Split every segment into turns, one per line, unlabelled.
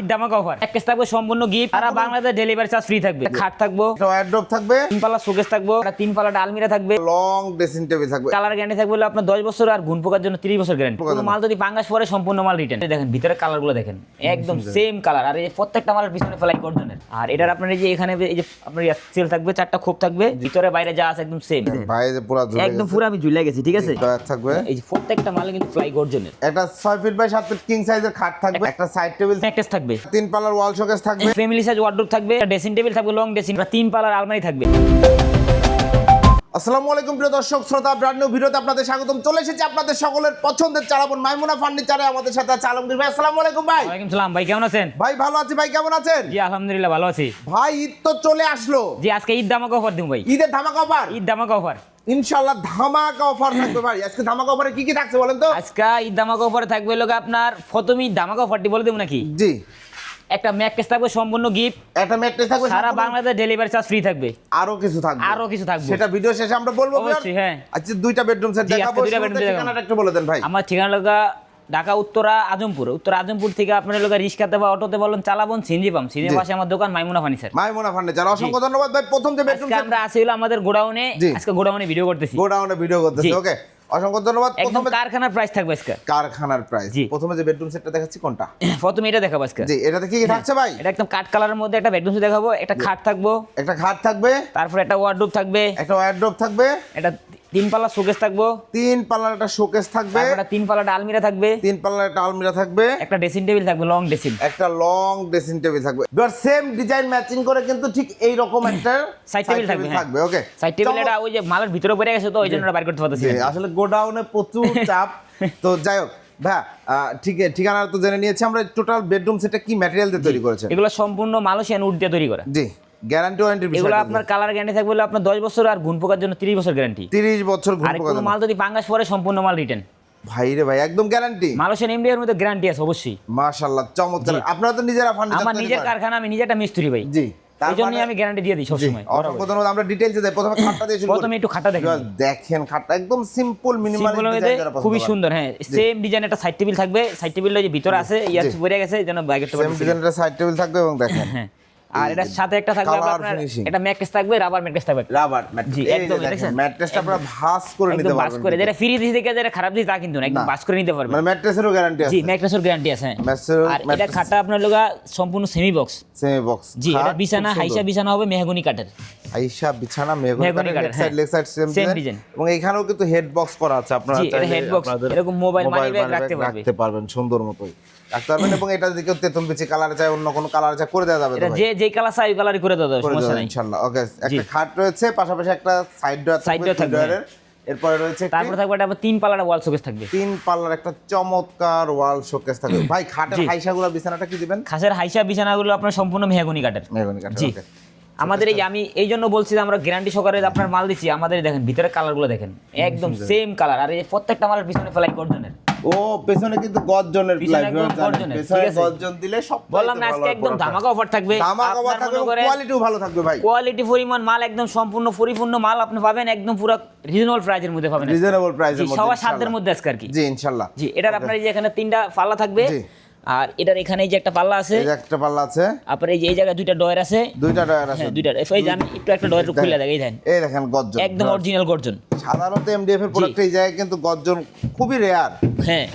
ঈদ ধামাকা অফার এক কেস থাকবে সম্পূর্ণ গিফট সারা বাংলাদেশ ডেলিভারি চার্জ ফ্রি থাকবে। খাট থাকব।
ওয়ার্ড্রপ থাকবে।
তিন পাল্লা শোকেস থাকব। তিন পাল্লাটা আলমিরা থাকবে।
লং ড্রেসিং টেবিল থাকবে।
কালার গ্যারান্টি থাকবে আপনার দশ বছর আর গুণ পোকার জন্য তিরিশ বছর গ্যারান্টি
পোকার
মাল যদি পাঙ্গাস পরে সম্পূর্ণ মাল রিটার্ন দেখেন ভিতরে কালার দেখেন। একদম সেম কালার আর এই প্রত্যেকটা মালের পিছনে ফেলাই গর্জনের। আর এটার আপনার এই যে এখানে এই যে আপনার সেল থাকবে চারটা খোপ থাকবে। ভিতরে বাইরে যা আছে একদম সেম
পুরো
একদম পুরো আমি ঝুলে গেছি ঠিক আছে?
থাকবে।
এই যে প্রত্যেকটা মালে কিন্তু ফ্লাই
একটা ছয় ফিট বাই সাত ফিট কিং সাইজের খাট থাকবে। একটা সাইড টেবিল
থাকবে।
তিন পালার ওয়াল শোকেস থাকবে।
ফ্যামিলি সাইজ ওয়ার্ডরোব থাকবে ড্রেসিং টেবিল থাকবে লং ড্রেসিং তিন পালার আলমারি থাকবে।
আসসালামু আলাইকুম প্রিয় দর্শক শ্রোতা ব্র্যান্ড নিউ ভিডিওতে আপনাদের স্বাগতম। চলে এসেছি আপনাদের সকলের পছন্দের চালাবন মাইমুনা ফার্নিচারে আমাদের সাথে আছে আলমগীর ভাই। আসসালামু আলাইকুম ভাই।
ওয়ালাইকুম সালাম। ভাই কেমন আছেন?
ভাই ভালো আছি। ভাই কেমন আছেন?
জি আলহামদুলিল্লাহ ভালো আছি।
ভাই ঈদ তো চলে আসলো।
জি আজকে ঈদ ধামাকা অফার দিন ভাই।
ঈদের ধামাকা অফার
ঈদ ধামাকা অফার
ইনশাআল্লাহ ধামাকা অফার থাকবে ভাই। আজকে ধামাকা অফারে কি কি থাকছে বলেন তো?
আজকে ঈদ ধামাকা অফারে থাকবে লোক আপনার প্রথমেই ধামাকা অফারটি বলে দেবো নাকি?
জি।
একটা ম্যাকেস থাকবে সম্পূর্ণ গিফট
একটা ম্যাট্রেস থাকবে
সারা বাংলাদেশ ডেলিভারি চার্জ ফ্রি থাকবে।
আরও কিছু থাকবে।
আরও কিছু থাকবে।
সেটা ভিডিও শেষে আমরা বলব
অবশ্যই, হ্যাঁ।
আচ্ছা দুইটা বেডরুম সেট দেখাবো
দুইটা দেখাবো।
ঠিকানাটা একটু বলে দেন ভাই।
আমার ঠিকানা লগা ঢাকা উত্তরা আজমপুর। উত্তর আজমপুর থেকে আপনার লোক রিক্সাতে বা অটোতে বলুন চালাবন সিনজি পাম সিনজি। পাশে আমার দোকান মাইমুনা ফার্নিচার
মাইমোনা ফার্নিচার অসংখ্য ধন্যবাদ ভাই। প্রথম যে বেডরুম
আমরা আসি হলো আমাদের গোডাউনে। আজকে গোডাউনে ভিডিও করতেছি।
গোডাউনে ভিডিও করতেছি ওকে অসংখ্য ধন্যবাদ। প্রথমে
কারখানার প্রাইস থাকবে আজকে।
কারখানার প্রাইস প্রথমে যে বেডরুম সেটটা দেখাচ্ছি কোনটা?
প্রথমে এটা দেখাবো আজকে।
জি এটাতে কি কি থাকছে ভাই?
এটা একদম কাট কালারের মধ্যে একটা বেডরুম দেখাবো একটা খাট থাকব।
একটা খাট থাকবে।
তারপর একটা ওয়ার্ডরোব থাকবে।
একটা ওয়ার্ডরোব থাকবে।
একটা তিন পাল্লা শোকেস থাকব।
তিন পাল্লার একটা শোকেস থাকবে
একটা তিন পাল্লাটা আলমিরা থাকবে।
তিন পাল্লার একটা আলমিরা থাকবে।
একটা ড্রেসিং টেবিল থাকবে লং ড্রেসিং
একটা লং ড্রেসিং টেবিল থাকবে। এবার সেম ডিজাইন ম্যাচিং করে কিন্তু ঠিক এই রকম একটা
Side table থাকবে, হ্যাঁ।
থাকবে ওকে
সাইড টেবিল এটা ওই যে মালের ভিতরে পড়ে গেছে তো ওই জন্য বাইর করতে পারতেছি
আসলে গোডাউনে প্রচুর চাপ। তো যাই হোক আহ, ঠিক আছে ঠিকানা তো জেনে নিয়েছি। আমরা টোটাল বেডরুম সেটা কি ম্যাটেরিয়াল দিয়ে তৈরি করেছে
এগুলো সম্পূর্ণ মালয়েশিয়ান উড দিয়ে তৈরি করা।
জি। গ্যারান্টি ওয়ারেন্টি
এগুলো আপনার কালার গ্যারান্টি থাকবে হলো আপনার দশ বছর আর পোকার জন্য তিরিশ বছর গ্যারান্টি
তিরিশ বছর ঘুম
আর মাল যদি পাঙ্গাস পরে সম্পূর্ণ মাল রিটার্ন
ভাই রে ভাই একদম গ্যারান্টি
মালয়েশিয়ান মধ্যে গ্যারান্টি আছে অবশ্যই।
মাশাআল্লাহ চমৎকার। আপনারা তো নিজেরা ফার্নিচার
আমার নিজের কারখানা আমি নিজে একটা মিস্ত্রি ভাই।
জি
এই জন্যই আমি গ্যারান্টি দিয়ে দিই সবসময়
আমরা ডিটেইলসে যাই। প্রথমে খাটটা দিয়ে শুরু।
প্রথমে একটু খাটটা দেখেন
দেখেন খাটটা একদম সিম্পল মিনিমাল
মধ্যে খুবই সুন্দর হ্যাঁ সেম ডিজাইন একটা সাইড টেবিল থাকবে। সাইড টেবিল যে ভিতরে আছে ইয়ার। পড়ে গেছে যেন
সেম ডিজাইনের সাইড টেবিল থাকবে এবং দেখেন।
হ্যাঁ। আর এটার সাথে একটা থাকবে আপনার এটা ম্যাট্রেস থাকবে রাবার ম্যাট্রেস থাকবে।
রাবার
জি, একদম, দেখছেন?
ম্যাট্রেসটা আপনারা ভাঁজ করে নিতে
বাস করে যেটা ফ্রি দিছে থেকে যেটা খারাপ দিছে তা কিন্তু না একদম। করে নিতে পারবে
মানে ম্যাট্রেসেরও গ্যারান্টি
জি ম্যাট্রেসের গ্যারান্টি আছে হ্যাঁ। আর এটা খাটটা আপনার লগা সম্পূর্ণ সেমি বক্স
সেমি বক্স
জি এটা বিছানা হাইসা বিছানা হবে মেহগনি কাঠের।
আইসা বিছানা মেহগনি কাঠের সাইড
হ্যাঁ।
লেগ সাইড সেম ডিজাইন এবং এখানেও কিন্তু হেড বক্স করা আছে আপনারা চাইলে
head box, এরকম mobile bag
money
রাখতে
রাখতে পারবেন সুন্দর মতোই। রাখতে পারবেন এবং এটা তেতুল বিচি কালার চাই অন্য কোনো কালার চাই করে দেওয়া যাবে
এটা
ভাই?
যে কালার চাই ওই কালারই করে দেওয়া যাবে সমস্যা নাই।
ইনশাআল্লাহ ওকে একটা খাট রয়েছে পাশাপাশি একটা সাইড ডোর থাকবে
door থাকবে, হ্যাঁ।
এরপরে রয়েছে
তারপরে থাকবে আবার তিন পাল্লার ওয়াল শোকেস থাকবে।
তিন পাল্লার একটা চমৎকার ওয়াল শোকেস থাকবে। ভাই খাটের। হাইসাগুলো বিছানাটা কি দিবেন?
খাসের হাইসা বিছানাগুলো আপনার সম্পূর্ণ মেহগনি কাঠের।
মেহগনি কাঠের
জি।
ওকে
আমাদের এই আমি এই জন্য বলছি যে আমরা গ্যারান্টি সহকারে আপনার মাল দিচ্ছি আমাদের দেখেন ভিতরে কালারগুলো দেখেন। একদম সেম কালার আর এই প্রত্যেকটা মালের পিছনে ফেলাই গর্জনের
ও পেছনে কিন্তু গর্জনের
পিছনে
গর্জন দিলে সব
বললাম না আজকে একদম ধামাকা অফার থাকবে।
ধামাকা অফার
আপনার
থাকবে কোয়ালিটিও ভালো থাকবে ভাই।
কোয়ালিটি পরিমাণ মাল একদম সম্পূর্ণ পরিপূর্ণ মাল আপনি পাবেন একদম পুরো রিজনেবল প্রাইজের মধ্যে পাবেন।
রিজনেবল প্রাইসের মধ্যে
সবার সাধ্যের মধ্যে আজকে আর কি।
জি ইনশাআল্লাহ
জি এটার আপনার যে এখানে তিনটা ফালা থাকবে
জি।
আর এটার এখানে এই যে একটা পাল্লা আছে
একটা পাল্লা আছে।
আপনার এই যে এই জায়গায় দুইটা ডয়ার আছে।
দুইটা ডয়ার আছে।
হ্যাঁ দুইটা। এই আমি একটু একটা ডয়ার খুলে দেখাই দেন
এই দেখেন গর্জন।
একদম অরিজিনাল গর্জন।
সাধারণত এমডিএফ এর প্রোডাক্ট এই জায়গায় কিন্তু গর্জন খুবই রেয়ার
হ্যাঁ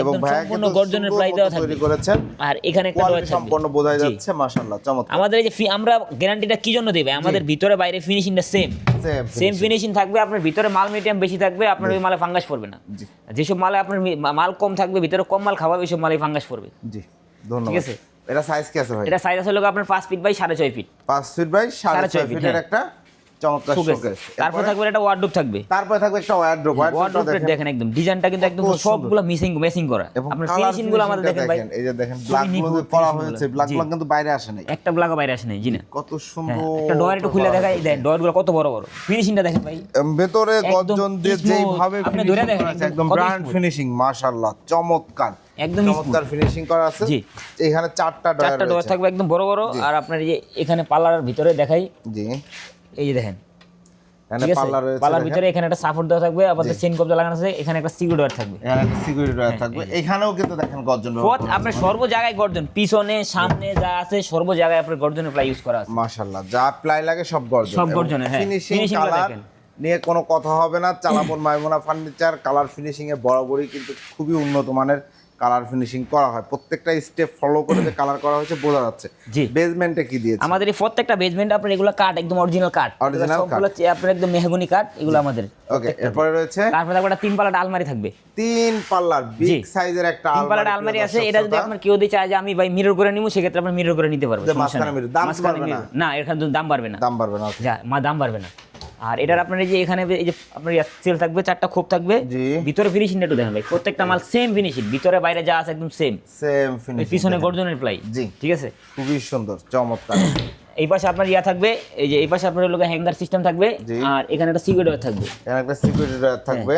এবং
সম্পূর্ণ
কিন্তু
গর্জনের প্রায় দেওয়া থাকবে।
তৈরি করেছেন।
আর এখানে একটা থাকবে।
সম্পূর্ণ বোঝা যাচ্ছে মাশাআল্লাহ চমৎকার।
আমাদের এই যে আমরা গ্যারান্টিটা কি জন্য দেবে? আমাদের ভিতরে বাইরে ফিনিশিংটা সেম সেম ফিনিশিং থাকবে আপনার ভিতরে মাল মিডিয়াম বেশি থাকবে আপনার ওই মালে ফাঙ্গাস পড়বে না। যেসব মালে আপনার মাল কম থাকবে ভিতরে কম মাল খাওয়াবে ওইসব মালে ফাঙ্গাস পড়বে।
জি ধন্যবাদ।
ঠিক আছে।
এটা সাইজ কি আছে ভাই?
এটা সাইজ আছে লোক আপনার 5 ফিট বাই সাড়ে ছয় ফিট
5 ফিট বাই সাড়ে
সাড়ে ছয়
ছয়
feet,
ফিটের
হ্যাঁ।
একটা চমৎকার
শোকেস
শোকেস
থাকবে একটা ওয়ার্ডরোব থাকবে।
তারপরে থাকবে একটা ওয়ার্ড্রপ
ওয়ার্ডরোব দেখেন। একদম। ডিজাইনটা কিন্তু একদম
কত
সবগুলো মিসিং মেসিং করা। আপনার ফিনিশিংগুলো আমাদের দেখেন ভাই।
এই যে দেখেন
ব্ল্যাকগুলো
করা হয়েছে
গুলো।
ব্ল্যাক কিন্তু বাইরে আসে নাই।
একটা ব্লাগও বাইরে আসে নাই জি না।
কত সুন্দর
একটা ডয়ার একটু খুলে দেখাই। দেন ডয়ারগুলো কত বড় বড়। ফিনিশিংটা দেখেন ভাই।
ভেতরে গর্জন দিয়ে যেইভাবে
আপনি
ফিনিশিং
ধরে দেখেন,
করা
একদম
একদম ব্র্যান্ড ফিনিশিং মাশাআল্লাহ চমৎকার।
একদম
চমৎকার ফিনিশিং করা আছে।
জি।
এখানে চারটা ডয়ার
চারটা ডয়ার থাকবে একদম বড় বড়। আর আপনার এই যে এখানে ভিতরে দেখাই।
জি।
এই যে দেখেন।
দেখেন।
ভিতরে এখানে একটা সাপোর্ট দেওয়া থাকবে চেন কবজা লাগানো আছে এখানে একটা সিকিউরিটি থাকবে।
এখানে একটা সিকিউরিটি থাকবে। এখানেও কিন্তু দেখেন গর্জন
পথ আপনার সর্ব জায়গায় গর্জন পিছনে সামনে যা আছে সর্ব জায়গায় আপনার গর্জনের প্লাই ইউজ করা আছে।
মাশাআল্লাহ যা প্লাই লাগে সব গর্জন।
সব গর্জনের, হ্যাঁ।
ফিনিশিং কালার নিয়ে কোনো কথা হবে না। চালাপন মাইমুনা ফার্নিচার কালার ফিনিশিং এ বরাবরই কিন্তু খুবই উন্নত মানের কালার ফিনিশিং করা হয়। প্রত্যেকটা স্টেপ ফলো করে যে কালার করা হয়েছে বোঝা যাচ্ছে।
জি।
বেসমেন্টে কি দিয়েছে?
আমাদের এই প্রত্যেকটা বেসমেন্ট আপনার এগুলো কাঠ একদম অরিজিনাল
Original
সবগুলো চে- আপনার একদম মেহগনি কাঠ এগুলো আমাদের।
ওকে এরপরে রয়েছে
তারপরে থাকবে একটা তিন পাল্লাটা আলমারি থাকবে।
তিন পাল্লার বিগ সাইজের একটা
তিন পাল্লাটা আলমারি আছে এটা যদি আপনার কেউ দিয়ে চায় যে আমি ভাই মিরর করে নিবো সেক্ষেত্রে আপনি মিরর করে নিতে পারবে
যে
সমস্যা
মাঝখানে
নেই।
দাম বাড়বে না?
না এখানে দাম বাড়বে না।
দাম বাড়বে না
যা মা দাম বাড়বে না। আর এটার আপনার এই যে এখানে এই যে আপনার সেল থাকবে চারটা খোপ থাকবে
জি।
ভিতরে ফিনিশিং একটু দেখেন ভাই। প্রত্যেকটা মাল সেম ফিনিশিং ভিতরে বাইরে যা আছে একদম সেম
সেম ফিনিশিং
পিছনে গর্জনের প্লাই
জি।
ঠিক আছে?
খুবই সুন্দর চমৎকার।
এই পাশে আপনার ইয়া থাকবে এই যে এই পাশে আপনার লোক হ্যাঙ্গার সিস্টেম থাকবে আর এখানে একটা সিকিউরিটি ডোর থাকবে।
এখানে একটা সিকিউরিটি ডোর থাকবে।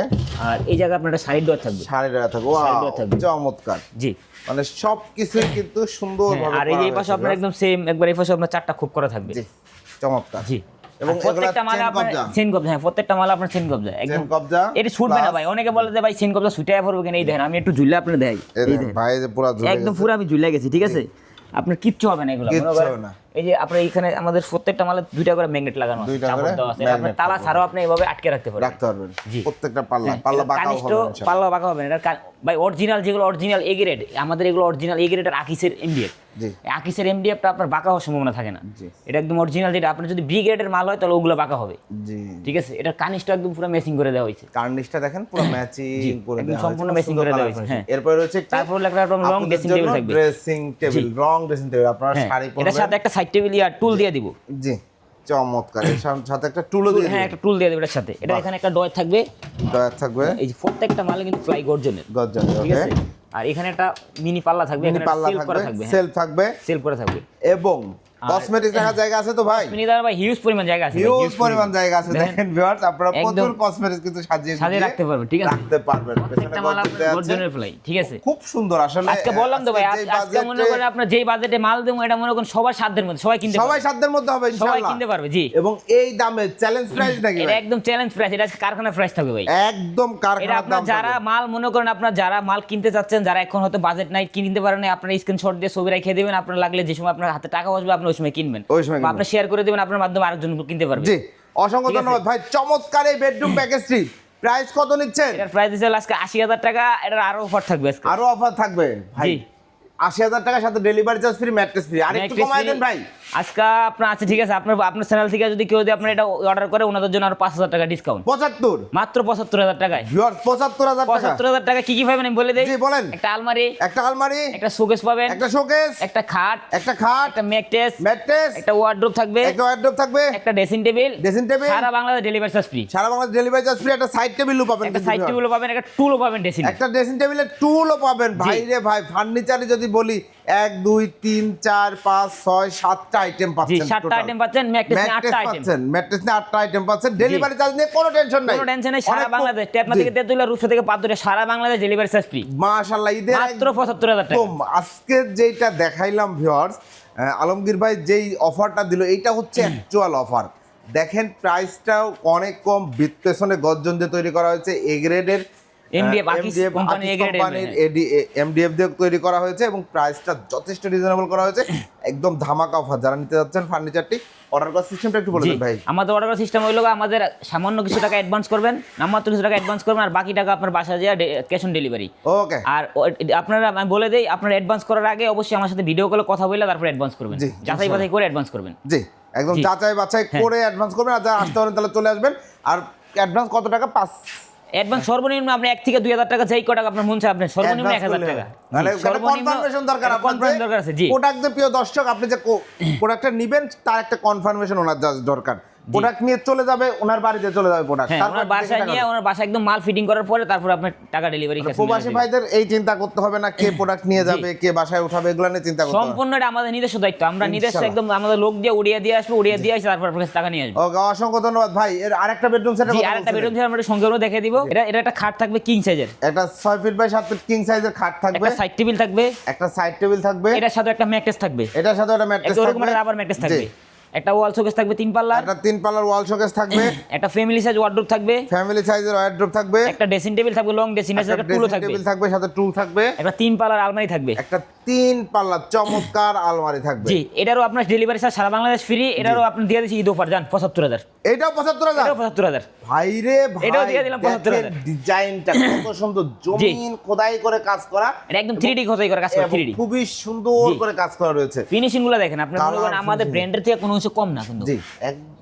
আর এই জায়গায় আপনার একটা সাইড ডোর থাকবে।
শাড়ি থাকবে।
Side
ওয়াও
থাকবে।
চমৎকার।
জি।
মানে সব কিছুই কিন্তু সুন্দর
হ্যাঁ, আর এই পাশে আপনার একদম সেম একবার এই পাশে আপনার চারটা খুব করা থাকবে।
জি চমৎকার।
জি।
এবং
প্রত্যেকটা মালা আপনার? চেন কবজা হ্যাঁ প্রত্যেকটা মালা আপনার চেন কবজা একদম।
কবজা
এটা ছুটবে না ভাই অনেকে বলে যে ভাই চেন কবজা ছুটায় পড়বে কেন? এই দেখেন আমি একটু ঝুলে আপনার
দেখেন ভাই পুরো
একদম পুরো আমি ঝুলে গেছি ঠিক আছে? আপনার কিচ্ছু হবে না এগুলো
কিচ্ছু হবে না।
এই যে আপনার এখানে আমাদের প্রত্যেকটা মালে দুইটা করে ম্যাগনেট লাগানো আছে চাপড় দেওয়া আছে। এটা আপনার
magnet
তালা। ছাড়াও আপনি এভাবে আটকে রাখতে পারবেন।
রাখতে পারবেন।
জি।
প্রত্যেকটা পাল্লা পাল্লা
এটা কানিষ্ঠ
হবে
পাল্লা বাঁকা হবে এটা ভাই অরিজিনাল যেগুলো অরিজিনাল এ গ্রেড আমাদের এগুলো অরিজিনাল এ গ্রেডের আকিসের এমডিএফ
জি।
আকিসের এমডিএফটা আপনার বাঁকা হওয়ার সম্ভাবনা থাকে না।
জি।
এটা একদম অরিজিনাল যেটা আপনার যদি বি গ্রেডের মাল হয় তাহলে ওগুলো বাঁকা হবে।
জি।
ঠিক আছে? এটা কানিসটা একদম পুরো মেসিং করে দেওয়া হয়েছে।
কার্নিশটা দেখেন পুরো ম্যাচিং করে
একদম সম্পূর্ণ
সুন্দর
করে দেওয়া হয়েছে। হ্যাঁ।
এরপরে রয়েছে
তারপর একটা ড্রং ড্রেসিং টেবিল থাকবে।
ড্রেসিং টেবিল রং ড্রেসিং টেবিল আপনারা
হ্যাঁ।
শাড়ি
এটার সাথে একটা সাইড টেবিল ইয়ার টুল দিয়ে দিব।
জি চমৎকার। সাথে- একটা টুলও দিয়ে
হ্যাঁ একটা টুল দিয়ে দেবো এটার সাথে। এটা এখানে একটা ডয়ার থাকবে।
ডয়ার থাকবে।
এই যে প্রত্যেকটা মালে কিন্তু ফ্লাই গর্জনের।
গজ্জন
ঠিক আছে? আর এখানে একটা মিনি পাল্লা থাকবে এখানে
পাল্লা থাকবে।
থাকবে হ্যাঁ।
সেল থাকবে।
সেল করে থাকবে।
এবং কসমেটিক্স রাখার জায়গা আছে তো ভাই?
মিনি দাদা ভাই হিউজ পরিমাণ জায়গা আছে
হিউজ পরিমাণ জায়গা আছে
দেখেন,
ভিউয়ার্স আপনারা প্রচুর কসমেটিক্স কিন্তু সাজিয়ে
সাজিয়ে রাখতে পারবেন, ঠিক আছে?
রাখতে পারবেন
প্রত্যেকটা মাল আপনার গর্জনের ফ্লাই ঠিক আছে?
খুব সুন্দর আসলে
আজকে বললাম তো ভাই
আজকে
মনে করেন আপনার যেই বাজেটে মাল দেবো এটা মনে করেন সবার সাধ্যের মধ্যে সবাই কিনতে
সবাই সাধ্যের মধ্যে হবে ইনশাআল্লাহ।
সবাই কিনতে পারবে জি।
এবং এই দামে চ্যালেঞ্জ প্রাইস নাকি
এটা একদম চ্যালেঞ্জ প্রাইস এটা কারখানা প্রাইস থাকবে ভাই।
একদম
এটা
কারখানার
আপনার
দাম
যারা মাল মনে করেন আপনার যারা মাল কিনতে চাচ্ছেন যারা এখন হয়তো বাজেট নাই কিনতে পারেন না, আপনার স্ক্রিনশট দিয়ে ছবি রেখে দেবেন আপনার লাগলে যে সময় আপনার হাতে টাকা বসবে আপনি ওই সময় কিনবেন।
ওই সময়
আপনি শেয়ার করে দেবেন আপনার মাধ্যমে আরেকজন কিনতে পারবে।
জি অসংখ্য ধন্যবাদ। ভাই চমৎকার এই বেডরুম প্যাকেজটি প্রাইস কত নিচ্ছেন?
এটার প্রাইস হিসেবে আজকে আশি হাজার টাকা এটার আরও অফার থাকবে আজকে।
আরও অফার থাকবে। ভাই। আশি হাজার টাকার সাথে delivery charge free mattress free আর একটু কমাই দেন ভাই।
আজকে আপনার আছে ঠিক আছে আপনার আপনার চ্যানেল থেকে যদি কেউ যদি আপনার এটা অর্ডার করে ওনাদের জন্য আরও পাঁচ হাজার টাকা ডিসকাউন্ট
পঁচাত্তর।
মাত্র পঁচাত্তর হাজার টাকায়।
পঁচাত্তর হাজার
পঁচাত্তর হাজার টাকা কি কি পাবেন আমি বলে দিই?
বলেন।
একটা আলমারি
একটা আলমারি
একটা শোকেস পাবেন।
একটা শোকেস
একটা খাট
একটা খাট
একটা ম্যাকটেস
ম্যাট্রেস
একটা ওয়ার্ড্রোপ থাকবে
একটা ওয়ার্ড্রোব থাকবে
একটা ড্রেসিং টেবিল
ড্রেসিং টেবিল
সারা বাংলাদেশ ডেলিভারি চার্জ ফ্রি
সারা বাংলাদেশ ডেলিভারি চার্জ ফ্রি একটা সাইড টেবিলও পাবেন
একটা সাইড। টেবিলও পাবেন একটা টুলও পাবেন ড্রেসিং
একটা ড্রেসিং টেবিলের টুলও পাবেন। ভাই রে ভাই ফার্নিচারে যদি বলি এক দুই তিন চার পাঁচ ছয় সাতটা আইটেম পাচ্ছেন
সাতটা আইটেম পাচ্ছেন
ম্যাট্রেস
আটটা আইটেম
পাচ্ছেন ম্যাট্রেস নিয়ে আটটা আইটেম পাচ্ছেন। ডেলিভারি চার্জ নিয়ে কোনো টেনশন নাই।
কোনো টেনশন নেই সারা বাংলাদেশ টেপনা থেকে তেতুলিয়া রূপসা থেকে পাতুরিয়া সারা বাংলাদেশ ডেলিভারি চার্জ ফ্রি
মাশাআল্লাহ ঈদের
মাত্র পঁচাত্তর হাজার টাকা।
একদম আজকে যেটা দেখাইলাম ভিউয়ার্স আলমগীর ভাই যেই অফারটা দিল এইটা হচ্ছে অ্যাকচুয়াল অফার দেখেন প্রাইসটাও অনেক কম পেছনে গর্জন দিয়ে তৈরি করা হয়েছে এ গ্রেডের এমডিএফ দিয়ে তৈরি করা হয়েছে এবং প্রাইসটা যথেষ্ট রিজনেবল করা হয়েছে। একদম ধামাকা অফার যারা নিতে যাচ্ছেন ফার্নিচারটি অর্ডার করার সিস্টেমটা একটু বলে দিন ভাই।
আমাদের অর্ডার সিস্টেম হইল গিয়ে আমাদের সামান্য কিছু টাকা অ্যাডভান্স করবেন নামমাত্র কিছু টাকা অ্যাডভান্স করবেন আর বাকি টাকা আপনার বাসা যায় ক্যাশ অন ডেলিভারি
ওকে
আর আপনারা আমি বলে দেই আপনার অ্যাডভান্স করার আগে অবশ্যই আমার সাথে ভিডিও কলে কথা বলে তারপর অ্যাডভান্স করবেন। যাচাই বাছাই করে অ্যাডভান্স করবেন।
জি একদম। যাচাই বাছাই করে অ্যাডভান্স করবেন আর যারা আসতে পারেন তাহলে চলে আসবেন। আর অ্যাডভান্স কত টাকা? পাঁচ
অ্যাডভান্স সর্বনিম্ন আপনি এক থেকে দুই হাজার টাকা যেই কটাক আপনার মন চায় আপনি সর্বনিম্ন এক হাজার টাকা।
মানে কনফার্মেশন দরকার আপনার
কনফার্ম দরকার আছে জি।
প্রোডাক্ট প্রিয় দর্শক আপনি যে প্রোডাক্টটা নেবেন তার একটা কনফার্মেশন ওনার দরকার। প্রোডাক্ট নিয়ে চলে যাবে ওনার বাড়িতে চলে যাবে প্রোডাক্ট
হ্যাঁ ওনার বাসায় নিয়ে ওনার একদম মাল ফিটিং করার পরে তারপর আপনার টাকা ডেলিভারি
প্রবাসী ভাইদের এই চিন্তা করতে হবে না কে প্রোডাক্ট নিয়ে যাবে কে বাসায় উঠাবে এগুলো নিয়ে চিন্তা করতে
সম্পূর্ণ এটা আমাদের নিজস্ব দায়িত্ব। আমরা নিজস্ব একদম আমাদের লোক দিয়ে উড়িয়ে দিয়ে আসব উড়িয়ে দিয়ে তারপর আপনার কাছে টাকা নিয়ে আসব।
ওকে অসংখ্য ধন্যবাদ ভাই। এর আরেকটা বেডরুম সেটের
জি আরেকটা বেডরুম ছিল আমরা সংক্ষেপে দেখে দিব। এটা এটা একটা খাট থাকবে কিং সাইজের
একটা ছয় ফিট বাই সাত ফিট কিং সাইজের খাট থাকবে।
একটা সাইড টেবিল থাকবে।
একটা সাইড টেবিল থাকবে।
এটার সাথে একটা ম্যাট্রেস থাকবে।
এটার সাথে একটা ম্যাট্রেস থাকবে
একটা রাবার ম্যাট্রেস থাকবে। একটা ওয়াল শোকেস থাকবে তিন পাল্লা
একটা তিন পাল্লার ওয়াল শোকেস থাকবে।
একটা ফ্যামিলি সাইজ ওয়ার্ডরোব থাকবে।
ফ্যামিলি সাইজের ওয়ার্ড্রপ থাকবে।
একটা ড্রেসিং টেবিল থাকবে লং ড্রেসিং
মেশিন
একটা
টুল
থাকবে।
টেবিল থাকবে সাথে টুল থাকবে।
একটা তিন পাল্লার আলমারি থাকবে।
একটা তিন পাল্লা চমৎকার আলমারি থাকবে।
জি এটারও আপনার ডেলিভারি চার্জ সারা বাংলাদেশ ফ্রি এটারও আপনি দিয়ে দিচ্ছি ঈদ অফার যান পঁচাত্তর হাজার।
এটাও পঁচাত্তর হাজার?
এটাও পঁচাত্তর হাজার।
ভাই রে ভাই
এটাও দিয়ে দিলাম 75,000
দেখেন ডিজাইনটা কত সুন্দর জমিন খোদাই করে কাজ করা।
এটা একদম থ্রি ডি খোঁজাই করে কাজ করে থ্রি ডি
খুবই সুন্দর করে কাজ করা রয়েছে।
ফিনিশিংগুলো দেখেন আপনি মনে করেন আমাদের। ব্র্যান্ডের থেকে কোনো কিছু কম না কিন্তু।
জি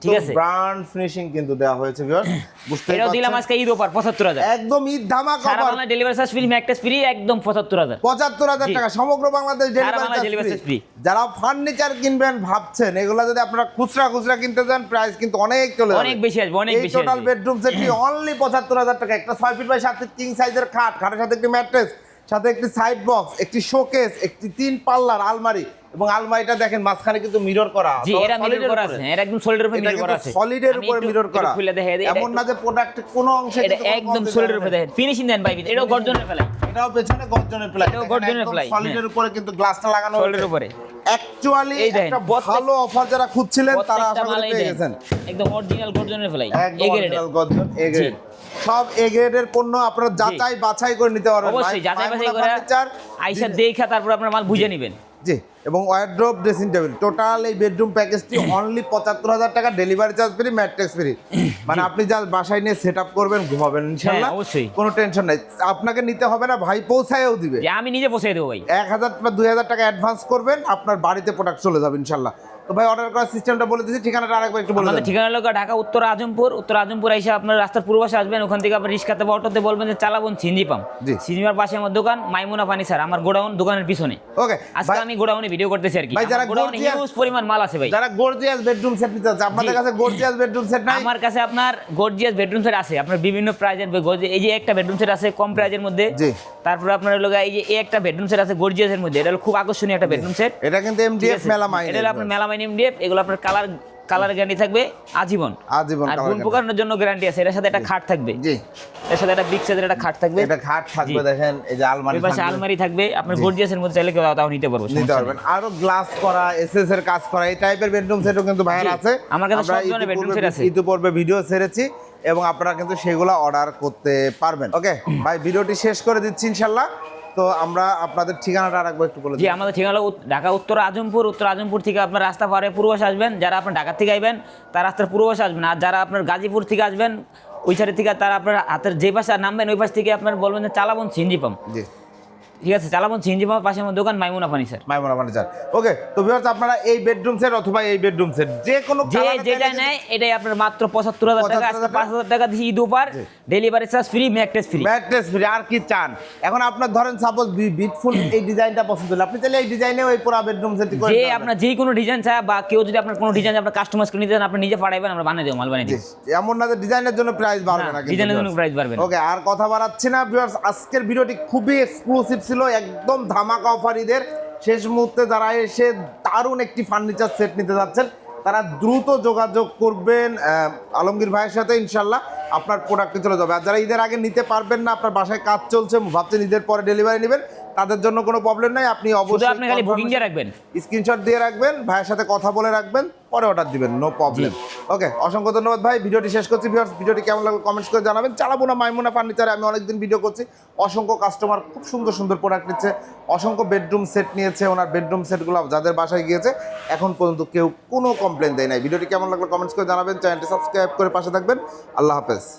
ঠিক আছে।
ব্র্যান্ড ফিনিশিং কিন্তু দেওয়া হয়েছে ভিউয়ার্স বুঝতে
এটাও দিলাম আজকে ঈদ অফার পঁচাত্তর হাজার।
একদম ঈদ ধামাকা
সারা
offer
Bangla delivery charge free mattress free একদম পঁচাত্তর হাজার।
পঁচাত্তর হাজার। টাকা সমগ্র বাংলাদেশ ডেলিভারি যারা ফার্নিচার কিনবেন ভাবছেন এগুলো যদি আপনারা খুচরা খুচরা কিনতে যান প্রাইস কিন্তু অনেক চলে
অনেক বেশি আসবে অনেক বেশি
টোটাল বেডরুম সেটটি অনলি পঁচাত্তর হাজার টাকা। একটা 6 ফিট বাই 7 ফিট কিং সাইজের খাট খাটের সাথে একটি ম্যাট্রেস সাথে একটি সাইড বক্স একটি শোকেস একটি তিন পাল্লার আলমারি। এবং আলমারিটা দেখেন মাঝখানে কিন্তু মিরর করা
জি এটা মিরর করা আছে এটা একদম সলিডের উপরে মিরর করা আছে।
সলিডের উপরে মিরর করা।
খুলে দেখাই দিই,
এমন না যে প্রোডাক্ট কোনো অংশে
এটা একদম সলিডের উপরে দেখেন ফিনিশিং দেন ভাই এটাও গর্জনের
এটাও পেছনে গর্জনের
এটাও গর্জনের
সলিডের উপরে কিন্তু গ্লাসটা লাগানো
সলিডের উপরে।
অ্যাকচুয়ালি একটা ভালো অফার যারা খুঁজছিলেন তারা আশা করি পেয়ে গেছেন।
একদম অরিজিনাল গর্জনের ফেলাই এই
গর্জন এ গ্রেড সব এ গ্রেডের পণ্য আপনারা যাচাই বাছাই করে নিতে পারবেন
অবশ্যই যাচাই বাছাই করে আইসা দেখা তারপর আপনার মাল বুঝে নেবেন।
জি এবং ওয়ারড্রপ ড্রেসিং টেবিল টোটাল এই বেডরুম প্যাকেজটি অনলি পঁচাত্তর হাজার টাকা delivery charge free mattress free মানে আপনি যা বাসায় নিয়ে সেট আপ করবেন ঘুমাবেন ইনশাল্লাহ
হ্যাঁ, অবশ্যই।
কোনো টেনশন নাই। আপনাকে নিতে হবে না ভাই পৌঁছায়ও দিবে।
আমি নিজে পৌঁছে দেবো ভাই।
এক হাজার বা দুই হাজার টাকা অ্যাডভান্স করবেন আপনার বাড়িতে প্রোডাক্ট চলে যাবে ইনশাল্লাহ তো ভাই অর্ডার করার সিস্টেমটা বলে দিচ্ছি ঠিকানাটা আরেকবার একটু বলে
আমাদের ঠিকানা হলো ঢাকা উত্তর আজমপুর। উত্তর আজমপুর এসে আপনার রাস্তার পূর্ব পাশে আসবেন ওখান থেকে আপনার রিক্সাতে বা অটোতে বলবেন যে চালাবন সিঞ্জি পাম
জি।
সিঞ্জিমার পাশে আমার দোকান মাইমুনা পানি স্যার আমার গোডাউন দোকানের পিছনে।
ওকে
আজকে আমি গোডাউনে ভিডিও করতেছি আর কি।
ভাই, যারা
গোডাউনে হিউজ পরিমাণ মাল আছে ভাই।
যারা গর্জিয়াস বেডরুম সেট নিতে চাচ্ছে আপনাদের কাছে গর্জিয়াস বেডরুম সেট নাই?
আমার কাছে আপনার গর্জিয়াস বেডরুম সেট আছে। আপনার বিভিন্ন প্রাইজের এই যে একটা বেডরুম সেট আছে কম প্রাইজের মধ্যে
জি।
তারপরে আপনার হলো এই যে একটা বেডরুম সেট আছে গর্জিয়াসের মধ্যে এটা হলো খুব আকর্ষণীয় একটা বেডরুম সেট
এটা কিন্তু এমডিএফ মেলামাইন
এটা হলো আপনার মেলামাইন এমডিএফ এগুলো আপনার কালার কালার গ্যারান্টি থাকবে আজীবন।
আজীবন
আর গুণ পোকানোর জন্য গ্যারান্টি আছে এটার সাথে একটা খাট থাকবে।
জি।
এর সাথে একটা বিগ সাইজের একটা খাট থাকবে।
এটা খাট থাকবে দেখেন এই যে আলমারি
পাশে
থাকবে।
আলমারি থাকবে আপনার গর্জিয়াসের মধ্যে চাইলে কেউ তাও নিতে পারব
নিতে পারবেন। আরও গ্লাস করা এসএস এর কাজ করা এই টাইপের বেডরুম সেটও কিন্তু ভাইয়ের আছে।
আমার কাছে সব ধরনের
ইতিপূর্বে-
set আছে।
ইতিপূর্বে ভিডিও ছেড়েছি। এবং আপনারা কিন্তু সেগুলো অর্ডার করতে পারবেন। ওকে ভাই ভিডিওটি শেষ করে দিচ্ছি ইনশাল্লাহ। তো আমরা আপনাদের ঠিকানাটা রাখব একটু বলে
জি
দিই।
আমাদের ঠিকানা ঢাকা উত্তর আজমপুর উত্তর আজমপুর থেকে আপনার রাস্তা পারে পূর্বশ আসবেন। যারা আপনার ঢাকা থেকে আসবেন তার রাস্তার পূর্বশ আসবেন। আর যারা আপনার গাজীপুর থেকে আসবেন ওই সাইড থেকে তারা আপনার হাতের যে পাশে নামবেন ওই পাশ থেকে আপনার বলবেন যে চালাবন সিঞ্জি পাম্প।
জি।
ঠিক আছে চালাবন সিঞ্জি পাম্প পাশে আমার দোকান মাইমুনা স্যার।
মাইমুনা ফার্নিচার ওকে তো ভিউয়ার্স আপনারা এই বেডরুম সেট অথবা এই বেডরুম সেট যে কোনো
যে যেটা নেয় এটাই আপনার মাত্র পঁচাত্তর হাজার টাকা
75,000
আজকে পাঁচ হাজার টাকা দিয়ে ঈদ উপহার delivery charge free mattress free
mattress free আর কি চান? এখন আপনার ধরেন সাপোজ বিটফুল এই ডিজাইনটা পছন্দ হলো আপনি চাইলে এই ডিজাইনে ওই পুরো বেডরুম সেট করে
যে আপনার যে কোনো ডিজাইন চায় বা কেউ যদি আপনার কোনো ডিজাইন আপনার কাস্টমাইজ করে নিতে চান আপনি নিজে পাঠাবেন আমরা বানিয়ে দেব মাল বানিয়ে দিই
এমন না যে ডিজাইনের জন্য প্রাইস বাড়বে না
ডিজাইনের জন্য প্রাইস বাড়বে।
ওকে আর কথা বাড়াচ্ছি না ভিউয়ার্স আজকের ভিডিওটি খুবই এক্সক্লুসিভ ছিল একদম ধামাকা অফারিদের শেষ মুহূর্তে যারা এসে দারুণ একটি ফার্নিচার সেট নিতে যাচ্ছেন, তারা দ্রুত যোগাযোগ করবেন আলমগীর ভাইয়ের সাথে ইনশাল্লাহ। আপনার প্রোডাক্টে চলে যাবে। আর যারা ঈদের আগে নিতে পারবেন না আপনার বাসায় কাজ চলছে ভাবছেন ঈদের পরে ডেলিভারি নেবেন তাদের জন্য কোনো প্রবলেম নাই। আপনি অবশ্যই
আপনি খালি বুকিং দিয়ে রাখবেন?
স্ক্রিনশট দিয়ে রাখবেন ভাইয়ের সাথে কথা বলে রাখবেন পরে অর্ডার দিবেন নো প্রবলেম ওকে অসংখ্য ধন্যবাদ ভাই। ভিডিওটি শেষ করছি ভিউয়ার্স ভিডিওটি কেমন লাগল কমেন্টস করে জানাবেন। চালাবো না মাইমুনা ফার্নিচারে আমি অনেকদিন ভিডিও করছি। অসংখ্য কাস্টমার খুব সুন্দর সুন্দর প্রোডাক্ট নিচ্ছে। অসংখ্য বেডরুম সেট নিয়েছে ওনার বেডরুম সেটগুলো যাদের বাসায় গিয়েছে এখন পর্যন্ত কেউ কোনো কমপ্লেন দেয় নাই। ভিডিওটি কেমন লাগল কমেন্টস করে জানাবেন। চ্যানেলটি সাবস্ক্রাইব করে পাশে থাকবেন। আল্লাহ হাফেজ।